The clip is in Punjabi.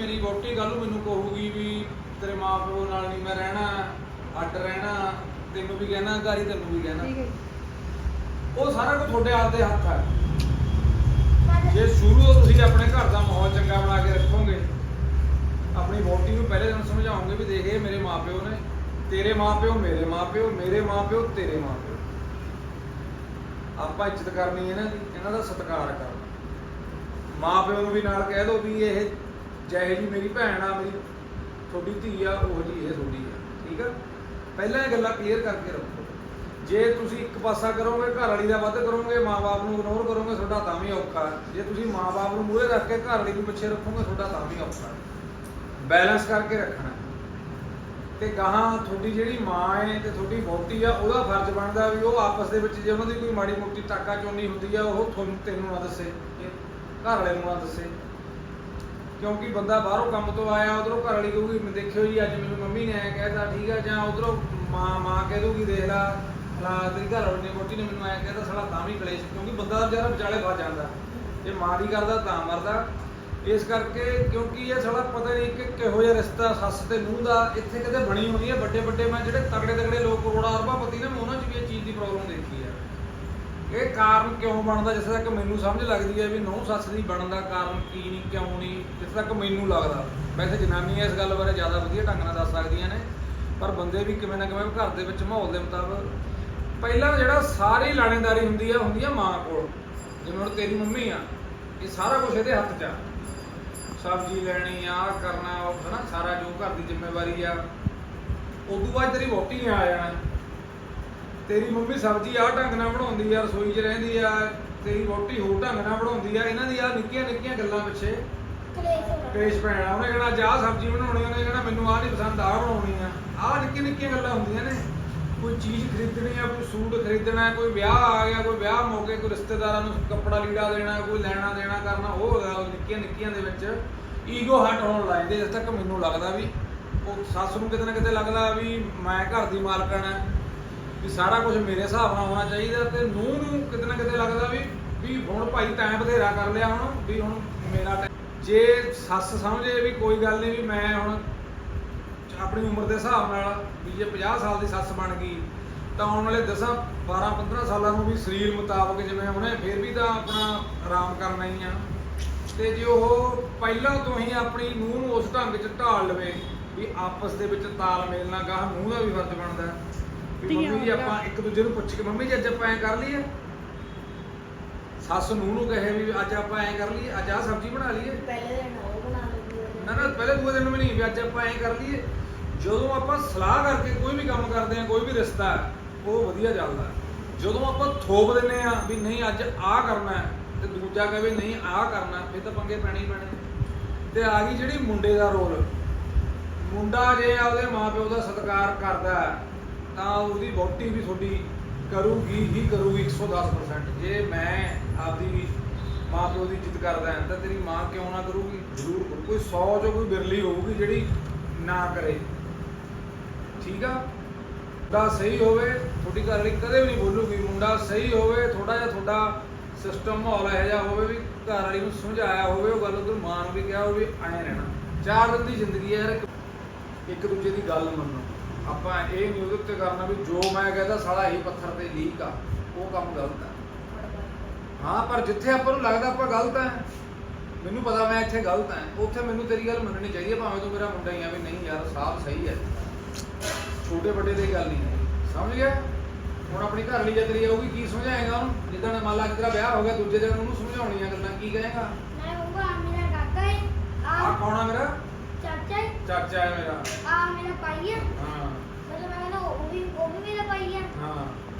ਮੇਰੀ ਵਹੁਟੀ ਕੱਲ ਨੂੰ ਮੈਨੂੰ ਕਹੂਗੀ ਵੀ ਤੇਰੇ ਮਾਪਿਓ ਨਾਲ ਨਹੀਂ ਮੈਂ ਰਹਿਣਾ ਅੱਡ ਰਹਿਣਾ ਤੈਨੂੰ ਵੀ ਕਹਿਣਾ ਘਰ ਤੈਨੂੰ ਵੀ ਕਹਿਣਾ। ਠੀਕ ਹੈ ਉਹ ਸਾਰਾ ਕੁਝ ਤੁਹਾਡੇ ਆਪ ਦੇ ਹੱਥ ਹੈ ਜੇ ਸ਼ੁਰੂ ਤੋਂ ਤੁਸੀਂ ਆਪਣੇ ਘਰ ਦਾ ਮਾਹੌਲ ਚੰਗਾ ਬਣਾ ਕੇ ਰੱਖੋਗੇ ਆਪਣੀ ਵੋਟੀ ਨੂੰ ਪਹਿਲੇ ਦਿਨ ਸਮਝਾਓਗੇ ਵੀ ਦੇਖ ਇਹ ਮੇਰੇ ਮਾਪਿਓ ਨੇ ਤੇਰੇ ਮਾਪਿਓ ਮੇਰੇ ਮਾਪਿਓ ਮੇਰੇ ਮਾਪਿਓ ਤੇਰੇ ਮਾਪਿਓ ਆਪਾਂ ਇੱਜ਼ਤ ਕਰਨੀ ਹੈ ਨਾ ਇਹਨਾਂ ਦਾ ਸਤਿਕਾਰ ਕਰਨਾ। ਮਾਪਿਓ ਨੂੰ ਵੀ ਨਾਲ ਕਹਿ ਦਿਓ ਵੀ ਇਹ ਜਿਹੇ ਜੀ ਮੇਰੀ ਭੈਣ ਆ, ਮੇਰੀ ਤੁਹਾਡੀ ਧੀ ਆ, ਉਹ ਜੀ ਇਹ ਤੁਹਾਡੀ ਆ, ਠੀਕ ਆ? ਪਹਿਲਾਂ ਇਹ ਗੱਲਾਂ ਕਲੀਅਰ ਕਰਕੇ ਰੱਖੋ। ਜੇ ਤੁਸੀਂ ਇੱਕ ਪਾਸਾ ਕਰੋਗੇ, ਘਰ ਵਾਲੀ ਦਾ ਵੱਧ ਕਰੋਗੇ ਮਾਪੇ ਨੂੰ ਇਗਨੋਰ ਕਰੋਗੇ, ਤੁਹਾਡਾ ਤਾਂ ਵੀ ਔਖਾ ਜੇ ਤੁਸੀਂ ਮਾਪੇ ਨੂੰ ਮੂਹਰੇ ਰੱਖ ਕੇ ਘਰ ਵਾਲੀ ਨੂੰ ਪਿੱਛੇ ਰੱਖੋਗੇ, ਤੁਹਾਡਾ ਤਾਂ ਵੀ ਔਖਾ ਬੈਲੈਂਸ ਕਰਕੇ ਰੱਖਣਾ ਹੈ। ਤੇ ਗਾਹਾਂ ਤੁਹਾਡੀ ਜਿਹੜੀ ਮਾਂ ਹੈ ਤੇ ਤੁਹਾਡੀ ਵਹੁਟੀ ਆ, ਉਹਦਾ ਫਰਜ਼ ਬਣਦਾ ਵੀ ਉਹ ਆਪਸ ਦੇ ਵਿੱਚ ਜੇ ਉਹਨਾਂ ਦੀ ਕੋਈ ਮਾੜੀ ਮੋਟੀ ਟਾਕਾ ਚੋਣੀ ਹੁੰਦੀ ਆ, ਉਹ ਤੁਹਾਨੂੰ ਤੈਨੂੰ ਨਾ ਦੱਸੇ। ਘਰ ਵਾਲੇ ਨੂੰ ਨਾ ਦੱਸੇ। ਕਿਉਂਕਿ ਬੰਦਾ ਬਾਹਰੋਂ ਕੰਮ ਤੋਂ ਆਇਆ, ਉਧਰੋਂ ਘਰ ਵਾਲੀ ਕਹੂਗੀ, ਮੈਂ ਦੇਖਿਓ ਜੀ, ਅੱਜ ਮੈਨੂੰ ਮੰਮੀ ਨੇ ਐ ਕਹਿਤਾ, ਠੀਕ ਆ। ਜਾਂ ਉਧਰੋਂ ਮਾਂ ਮਾਂ ਕਹਿ ਦੂਗੀ ਦੇਖ ਲਾ ਲਾ ਤੇਰੀ ਘਰ ਵਾਲੀ ਨੇ, ਵਹੁਟੀ ਨੇ ਮੈਨੂੰ ਐ ਕਹਿਤਾ, ਸਾਲਾ ਤਾਂ ਵੀ ਕਲੇਸ਼ ਕਿਉਂਕਿ ਬੰਦਾ ਵਿਚਾਰਾ ਵਿਚਾਲੇ ਫਸ ਜਾਂਦਾ। ਜੇ ਮਾਂ ਦੀ ਕਰਦਾ ਤਾਂ ਮਰਦਾ। ਇਸ ਕਰਕੇ ਕਿਉਂਕਿ ਇਹ ਸਾਲਾ ਪਤਾ ਨਹੀਂ ਕਿ ਕਿਹੋ ਜਿਹਾ ਰਿਸ਼ਤਾ ਸੱਸ ਤੇ ਨੂੰਹ ਦਾ ਇੱਥੇ ਕਿਤੇ ਬਣੀ ਹੋਈ ਹੈ। ਵੱਡੇ ਵੱਡੇ ਮੈਂ ਜਿਹੜੇ ਤਗੜੇ ਤਗੜੇ ਲੋਕ ਕਰੋੜਾ ਅਰਬਾਪਤੀ ਨੇ, ਮੈਂ ਉਹਨਾਂ 'ਚ ਵੀ ਇਹ ਚੀਜ਼ ਦੀ ਪ੍ਰੋਬਲਮ ਦੇਖੀ। ਇਹ ਕਾਰਨ ਕਿਉਂ ਬਣਦਾ? ਜਿਸ ਤੱਕ ਮੈਨੂੰ ਸਮਝ ਲੱਗਦੀ ਹੈ ਵੀ ਨੌ ਸੱਸ ਦੀ ਬਣਨ ਦਾ ਕਾਰਨ ਕੀ ਨਹੀਂ, ਕਿਉਂ ਨਹੀਂ ਜਿਸ ਤੱਕ ਮੈਨੂੰ ਲੱਗਦਾ। ਵੈਸੇ ਜਨਾਨੀਆਂ ਇਸ ਗੱਲ ਬਾਰੇ ਜ਼ਿਆਦਾ ਵਧੀਆ ਢੰਗ ਨਾਲ ਦੱਸ ਸਕਦੀਆਂ ਨੇ, ਪਰ ਬੰਦੇ ਵੀ ਕਿਵੇਂ ਨਾ ਕਿਵੇਂ ਘਰ ਦੇ ਵਿੱਚ ਮਾਹੌਲ ਦੇ ਮੁਤਾਬਕ ਪਹਿਲਾਂ ਜਿਹੜਾ ਸਾਰੀ ਲਾਣੇਦਾਰੀ ਹੁੰਦੀ ਆ ਹੁੰਦੀ ਆ ਮਾਂ ਕੋਲ। ਜਿਵੇਂ ਹੁਣ ਤੇਰੀ ਮੰਮੀ ਆ, ਇਹ ਸਾਰਾ ਕੁਝ ਇਹਦੇ ਹੱਥ 'ਚ ਆ। ਸਬਜ਼ੀ ਲੈਣੀ ਆ ਆਹ ਕਰਨਾ ਉਹ ਹਨਾ, ਸਾਰਾ ਜੋ ਘਰ ਦੀ ਜ਼ਿੰਮੇਵਾਰੀ ਆ। ਉਦੋਂ ਬਾਅਦ ਤੇਰੀ ਵਹੁਟੀ ਆ ਜਾਣਾ। ਤੇਰੀ ਮੰਮੀ ਸਬਜ਼ੀ ਆਹ ਢੰਗ ਨਾਲ ਬਣਾਉਂਦੀ ਆ ਰਸੋਈ 'ਚ ਰਹਿੰਦੀ ਆ ਤੇਰੀ ਵਹੁਟੀ ਹੋਰ ਢੰਗ ਨਾਲ ਬਣਾਉਂਦੀ ਆ ਇਹਨਾਂ ਦੀ ਆ ਨਿੱਕੀਆਂ ਨਿੱਕੀਆਂ ਗੱਲਾਂ ਪਿੱਛੇ। ਪੇਸ਼ ਪੈਣਾ। ਉਹਨੇ ਕਹਿਣਾ ਆਹ ਸਬਜ਼ੀ ਬਣਾਉਣੀ ਉਹਨੇ ਕਹਿਣਾ ਮੈਨੂੰ ਆਹ ਨਹੀਂ ਪਸੰਦ ਆਹ ਬਣਾਉਣੀ ਆ। ਆਹ ਨਿੱਕੀਆਂ ਨਿੱਕੀਆਂ ਗੱਲਾਂ ਹੁੰਦੀਆਂ ਨੇ। ਕੋਈ ਚੀਜ਼ ਖਰੀਦਣੀ ਆ ਕੋਈ ਸੂਟ ਖਰੀਦਣਾ ਹੈ, ਕੋਈ ਵਿਆਹ ਆ ਗਿਆ ਕੋਈ ਵਿਆਹ ਮੌਕੇ ਕੋਈ ਰਿਸ਼ਤੇਦਾਰਾਂ ਨੂੰ ਕੱਪੜਾ ਲੀੜਾ ਦੇਣਾ ਕੋਈ ਲੈਣਾ ਦੇਣਾ ਕਰਨਾ ਉਹ ਹੈਗਾ ਉਹ ਨਿੱਕੀਆਂ ਨਿੱਕੀਆਂ ਦੇ ਵਿੱਚ ਈਗੋ ਹਟ ਹੋਣ ਲੱਗਦੇ ਜਿਸ ਤੱਕ ਮੈਨੂੰ ਲੱਗਦਾ ਵੀ ਉਹ ਸੱਸ ਨੂੰ ਕਿਤੇ ਨਾ ਕਿਤੇ ਲੱਗਦਾ ਵੀ ਮੈਂ ਘਰ ਦੀ ਮਾਲਕਣ ਆ। ਵੀ ਸਾਰਾ ਕੁਝ ਮੇਰੇ ਹਿਸਾਬ ਨਾਲ ਹੋਣਾ ਚਾਹੀਦਾ ਤੇ ਨੂੰਹ ਨੂੰ ਕਿਤੇ ਨਾ ਕਿਤੇ ਲੱਗਦਾ ਵੀ ਵੀ ਹੁਣ ਭਾਈ ਤੈਂ ਬਥੇਰਾ ਕਰ ਲਿਆ ਹੁਣ, ਵੀ ਹੁਣ ਮੇਰਾ ਟਾਈਮ- ਜੇ ਸੱਸ ਸਮਝੇ ਵੀ ਕੋਈ ਗੱਲ ਨਹੀਂ ਵੀ ਮੈਂ ਹੁਣ ਆਪਣੀ ਉਮਰ ਦੇ ਹਿਸਾਬ ਨਾਲ ਵੀ ਜੇ 50 ਸਾਲ ਦੀ ਸੱਸ ਬਣ ਗਈ, ਤਾਂ ਆਉਣ ਵਾਲੇ 10 12 15 ਸਾਲਾਂ ਨੂੰ ਵੀ ਸਰੀਰ ਮੁਤਾਬਕ ਜਿਵੇਂ ਉਹਨੇ ਫਿਰ ਵੀ ਤਾਂ ਆਪਣਾ ਆਰਾਮ ਕਰਨਾ ਹੀ ਆ। ਤੇ ਜੇ ਉਹ ਪਹਿਲਾਂ ਤੋਂ ਹੀ ਆਪਣੀ ਨੂੰਹ ਨੂੰ ਉਸ ਢੰਗ 'ਚ ਢਾਲ ਲਵੇ, ਵੀ ਆਪਸ ਦੇ ਵਿੱਚ ਤਾਲਮੇਲ ਨਾਲ ਗਾਹ ਨੂੰਹ ਦਾ ਵੀ ਫਰਜ਼ ਬਣਦਾ। ਵੀ ਧੀਆਂ ਮੰਮੀ ਜੀ ਵਰਗਾ। ਆਪਾਂ ਇੱਕ ਦੂਜੇ ਨੂੰ ਪੁੱਛ ਕੇ ਮੰਮੀ ਜੀ ਅੱਜ ਆਪਾਂ ਐ ਕਰ ਲਈਏ। ਸੱਸ ਨੂੰਹ ਨੂੰ ਕਹੇ ਵੀ ਅੱਜ ਆਪਾਂ ਐ ਕਰ ਲਈਏ ਅੱਜ ਆਹ ਸਬਜ਼ੀ ਬਣਾ ਲਈਏ। ਨਾ ਨਾ ਪਹਿਲੇ ਦੂਏ ਦਿਨ ਵੀ ਨਹੀਂ ਵੀ ਅੱਜ ਆਪਾਂ ਐਂ ਕਰ ਲਈਏ। ਜਦੋਂ ਆਪਾਂ ਸਲਾਹ ਕਰਕੇ ਕੋਈ ਵੀ ਕੰਮ ਕਰਦੇ ਆ ਕੋਈ ਵੀ ਰਿਸ਼ਤਾ ਹੈ, ਉਹ ਵਧੀਆ ਚੱਲਦਾ ਹੈ। ਜਦੋਂ ਆਪਾਂ ਥੋਪ ਦਿੰਨੇ ਆ ਵੀ ਨਹੀਂ ਅੱਜ ਆਹ ਕਰਨਾ ਹੈ ਤੇ ਦੂਜਾ ਕਹੇ ਨਹੀਂ ਆਹ ਕਰਨਾ ਹੈ, ਫਿਰ ਤਾਂ ਪੰਗੇ ਪੈਣੇ ਹੀ ਪੈਣੇ। ਤੇ ਆ ਗਈ ਜਿਹੜੀ ਮੁੰਡੇ ਦਾ ਰੋਲ। ਮੁੰਡਾ ਜੇ ਆਪਦੇ ਮਾਪਿਓ ਦਾ ਸਤਿਕਾਰ ਕਰਦਾ ਹੈ, ਤਾਂ ਉਹਦੀ ਵਹੁਟੀ ਵੀ ਤੁਹਾਡੀ ਕਰੂਗੀ ਹੀ ਕਰੂਗੀ 110% ਜੇ ਮੈਂ ਆਪਦੀ ਮਾਂ ਪਿਓ ਦੀ ਇੱਜ਼ਤ ਕਰਦਾ ਹਾਂ ਤਾਂ ਤੇਰੀ ਮਾਂ ਕਿਉਂ ਨਾ ਕਰੂਗੀ? ਜ਼ਰੂਰ ਕੋਈ 100 ਜੋ ਕੋਈ ਬਿਰਲੀ ਹੋਊਗੀ ਜਿਹੜੀ ਨਾ ਕਰੇ। ਠੀਕ ਆ? ਮੁੰਡਾ ਸਹੀ ਹੋਵੇ, ਤੁਹਾਡੀ ਘਰ ਵਾਲੀ ਕਦੇ ਵੀ ਨਹੀਂ ਬੋਲੂਗੀ। ਮੁੰਡਾ ਸਹੀ ਹੋਵੇ ਥੋੜਾ ਜਿਹਾ ਤੁਹਾਡਾ ਸਿਸਟਮ ਮਾਹੌਲ ਇਹੋ ਜਿਹਾ ਹੋਵੇ ਵੀ ਘਰ ਵਾਲੀ ਨੂੰ ਸਮਝਾਇਆ ਹੋਵੇ, ਉਹ ਗੱਲ ਉਧਰ ਮਾਂ ਨੂੰ ਵੀ ਕਿਹਾ ਹੋਵੇ, ਐਂ ਰਹਿਣਾ। ਚਾਰ ਦਿਨ ਦੀ ਜ਼ਿੰਦਗੀ ਹੈ ਇੱਕ- ਇੱਕ ਦੂਜੇ ਦੀ ਗੱਲ ਮੰਨੋ। ਆਪਾਂ ਇਹ ਨਹੀਂ ਉਹਦੇ ਉੱਤੇ ਕਰਨਾ ਵੀ ਜੋ ਮੈਂ ਕਹਿੰਦਾ ਸਾਲਾ ਇਹੀ ਪੱਥਰ ਤੇ ਲੀਕ ਆ ਉਹ ਕੰਮ ਗਲਤ ਹੈ ਹਾਂ ਪਰ ਜਿੱਥੇ ਆਪਾਂ ਨੂੰ ਲੱਗਦਾ ਆਪਾਂ ਗਲਤ ਹੈ ਮੈਨੂੰ ਪਤਾ ਮੈਂ ਇੱਥੇ ਗਲਤ ਹਾਂ ਉੱਥੇ ਮੈਨੂੰ ਤੇਰੀ ਗੱਲ ਮੰਨਣੀ ਚਾਹੀਦੀ ਹੈ ਭਾਵੇਂ ਤੂੰ ਮੇਰਾ ਮੁੰਡਾ ਹੀ ਆ ਵੀ ਨਹੀਂ ਯਾਰ ਸਾਹਬ ਸਹੀ ਹੈ ਛੋਟੇ ਵੱਡੇ ਦੀ ਗੱਲ ਨਹੀਂ ਹੈ। ਸਮਝ ਗਿਆ? ਹੁਣ ਆਪਣੀ ਘਰ ਲਈ ਜਦ ਆਊਗੀ ਕੀ ਸਮਝਾਏਗਾ ਉਹਨੂੰ? ਜਿੱਦਾਂ ਮੰਨ ਲਾ ਤੇਰਾ ਵਿਆਹ ਹੋ ਗਿਆ ਦੂਜੇ ਦਿਨ ਉਹਨੂੰ ਸਮਝਾਉਣੀਆਂ ਗੱਲਾਂ ਕੀ ਕਹੇਗਾ? ਆ ਕੌਣ ਆ ਮੇਰਾ? ਚਾਚਾ ਹੈ ਮੇਰਾ। ਹਾਂ। ਹਾਂ।